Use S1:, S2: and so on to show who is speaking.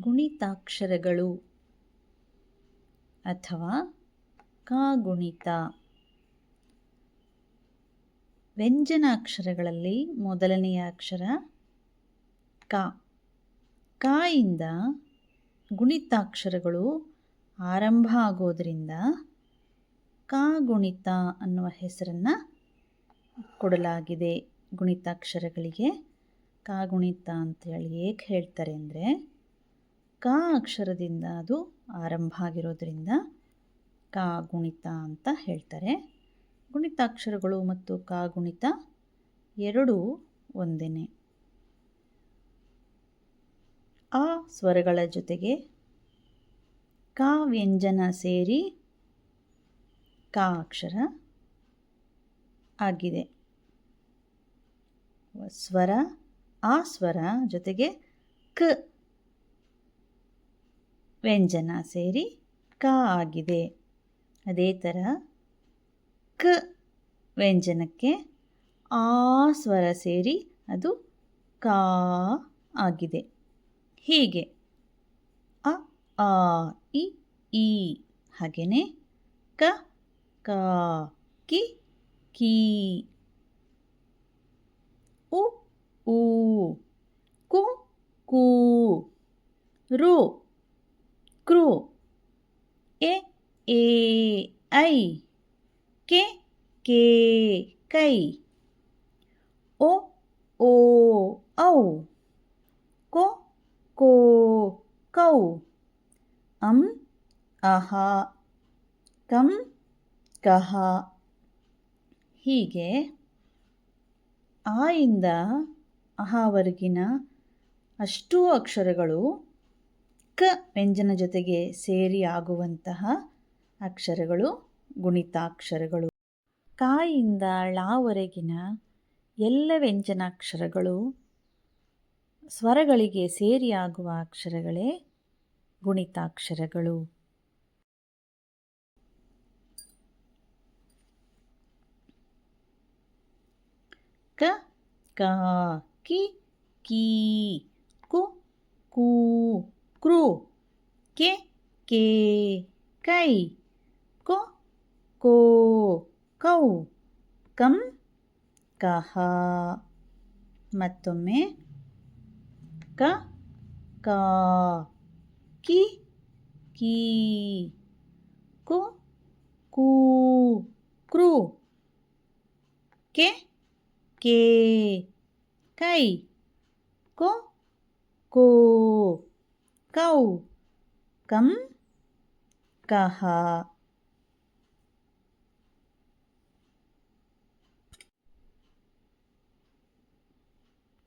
S1: ಗುಣಿತಾಕ್ಷರಗಳು ಅಥವಾ ಕಾಗುಣಿತ. ವ್ಯಂಜನಾಕ್ಷರಗಳಲ್ಲಿ ಮೊದಲನೆಯ ಅಕ್ಷರ ಕ. ಕಾಯಿಂದ ಗುಣಿತಾಕ್ಷರಗಳು ಆರಂಭ ಆಗೋದರಿಂದ ಕಾಗುಣಿತ ಅನ್ನುವ ಹೆಸರನ್ನು ಕೊಡಲಾಗಿದೆ. ಗುಣಿತಾಕ್ಷರಗಳಿಗೆ ಕಾಗುಣಿತ ಅಂತೇಳಿ ಏಕೆ ಹೇಳ್ತಾರೆ ಅಂದರೆ ಕ ಅಕ್ಷರದಿಂದ ಅದು ಆರಂಭ ಆಗಿರೋದ್ರಿಂದ ಗುಣಿತ ಅಂತ ಹೇಳ್ತಾರೆ. ಗುಣಿತಾಕ್ಷರಗಳು ಮತ್ತು ಕ ಗುಣಿತ ಎರಡೂ ಒಂದೇ ಆ ಸ್ವರಗಳ ಜೊತೆಗೆ ಕ ವ್ಯಂಜನ ಸೇರಿ ಕ ಅಕ್ಷರ ಆಗಿದೆ. ಸ್ವರ, ಆ ಸ್ವರ ಜೊತೆಗೆ ಕ ವ್ಯಂಜನ ಸೇರಿ ಕ ಆಗಿದೆ. ಅದೇ ಥರ ಕ ವ್ಯಂಜನಕ್ಕೆ ಆ ಸ್ವರ ಸೇರಿ ಅದು ಕಾ ಆಗಿದೆ. ಹೀಗೆ ಅ, ಆ, ಇ, ಈ ಹಾಗೆಯೇ ಕ ಕ, ಕಿ, ಕೀ, ಉ ಊ ಕು, ಕೂ, ರು ಕ್ರು. ಎ ಎ, ಐ, ಕೆ ಕೆ, ಕೈ. ಓ ಓ, ಔ. ಕೋ ಕೋ, ಕೌ. ಅಂ, ಅಹ. ಕಂ, ಕಹ. ಹೀಗೆ ಆ ಇಂದ ಅಹವರೆಗಿನ ಅಷ್ಟೂ ಅಕ್ಷರಗಳು ಕ ವ್ಯಂಜನ ಜೊತೆಗೆ ಸೇರಿ ಆಗುವಂತಹ ಅಕ್ಷರಗಳು, ಗುಣಿತಾಕ್ಷರಗಳು. ಕಾಯಿಂದ ಳಾವರೆಗಿನ ಎಲ್ಲ ವ್ಯಂಜನಾಕ್ಷರಗಳು ಸ್ವರಗಳಿಗೆ ಸೇರಿಯಾಗುವ ಅಕ್ಷರಗಳೇ ಗುಣಿತಾಕ್ಷರಗಳು. ಕೀ, ಕು, ಕೂ. ಕ್ರು ಕೆ ಕೆ ಕೈ ಕೊ ಕೋ ಕೌ ಕಂ ಕಹ ಮತ್ತೊಮ್ಮೆ ಕ ಕ ಕಿ ಕೀ ಕು ಕೂ ಕ್ರು ಕೆ ಕೆ ಕೈ ಕೊ ಕೋ ಕೌ ಕಂ ಕಹ